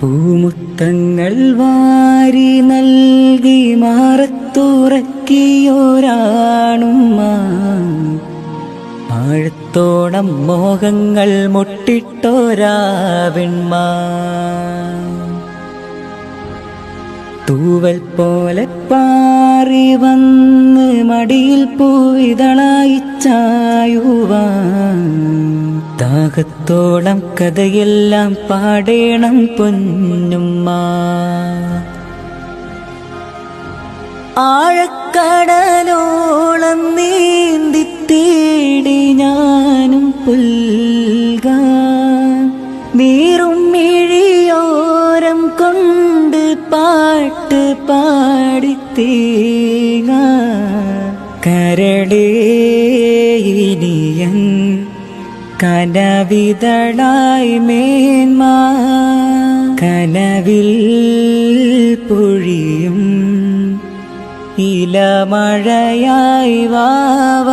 പൂമുത്തങ്ങൾ വാരി നൽകി മാറത്തുറക്കിയോരാണുമ്മ. ആഴത്തോളം മോഹങ്ങൾ മുട്ടിട്ടോരാവിൺമ തൂവൽ പോലെ പാറി വന്ന് മടിയിൽ പൂവിതളായി ചായുവാൻ. ദാഹത്തോളം കഥയെല്ലാം പാടേണം പൊന്നുമ്മ. ആഴക്കടലോളം നീന്തി തേടി ഞാനും പുൽക. നീറും മിഴിയോരം കൊണ്ട് പാട്ട് പാടി തേങ്ങ. കരടേ കനവിതളായി മേന്മ കനവിൽ പൊഴിയും. ഇലമഴയായി വാവ.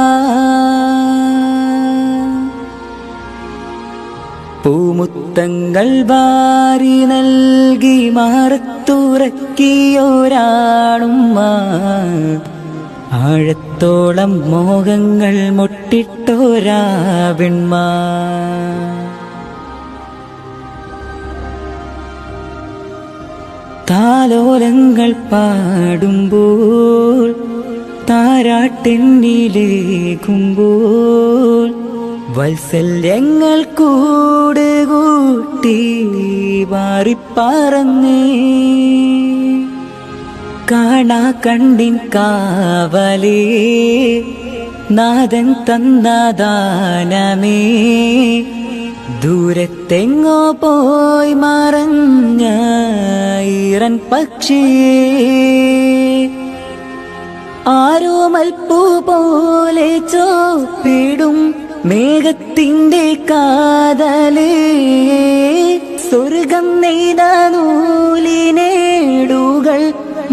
പൂമുത്തങ്ങൾ വാരി നൽകി മാറത്തുറക്കിയോരാണുമ്മ ആഴത്തോളം മോഹങ്ങൾ മുട്ടിട്ടോരാവിൺമ താലോലങ്ങൾ പാടുമ്പോൾ താരാട്ടെന്നിലേക്കുമ്പോൾ വത്സല്യങ്ങൾ കൂടുകൂട്ടി കൂട്ടി മാറിപ്പറന്നേ. കാണാ കണ്ണിൻ കാവലേ നാദൻ തന്നദാനമേ ദൂരത്തെങ്ങോ പോയി മറഞ്ഞ ഈറൻ പക്ഷിയേ ആരോമൽപ്പൂ പോലെ ചോപ്പിടും മേഘത്തിന്റെ കാതലേ. സ്വർഗം നെയ്താനു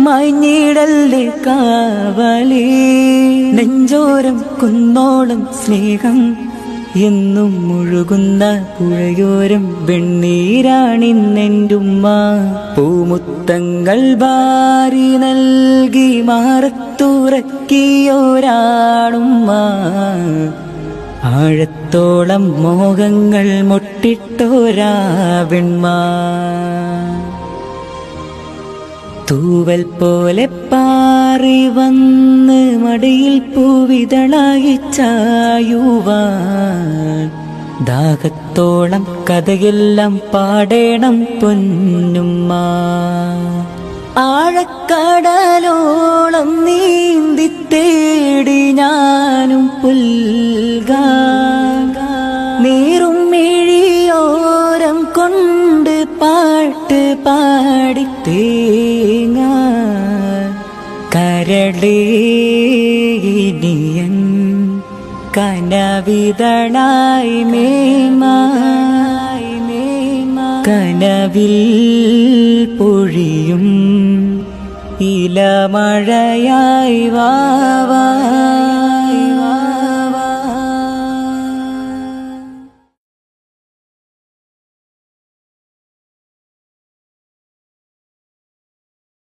മഞ്ഞിടല്ലേ കാവലേ. നെഞ്ചോരം കുന്നോളം സ്നേഹം. എന്നും മുഴുകുന്ന പുഴയോരം വെണ്ണീരാണിന്നെന്റുമ്മ പൂമുത്തങ്ങൾ വാരി നൽകി മാറത്തുറക്കിയോരാണുമ്മ. ആഴത്തോളം മോഹങ്ങൾ മുട്ടിട്ടോരാവിൺമ തൂവൽ പോലെ പാറി വന്ന് മടിയിൽ പൂവിതളായി ചായുവാൻ. ദാഹത്തോളം കഥയെല്ലാം പാടേണം പൊന്നുമ്മ. ആഴക്കടലോളം നീന്തി തേടി ഞാനും പുൽക നീറും മിഴിയോരം കൊണ്ട് പാട്ട് പാടി വിരളീനിയൻ കനവിതണായി മേമായി മേമ കനവിൽ പൊഴിയും ഇല മഴയായി വാ.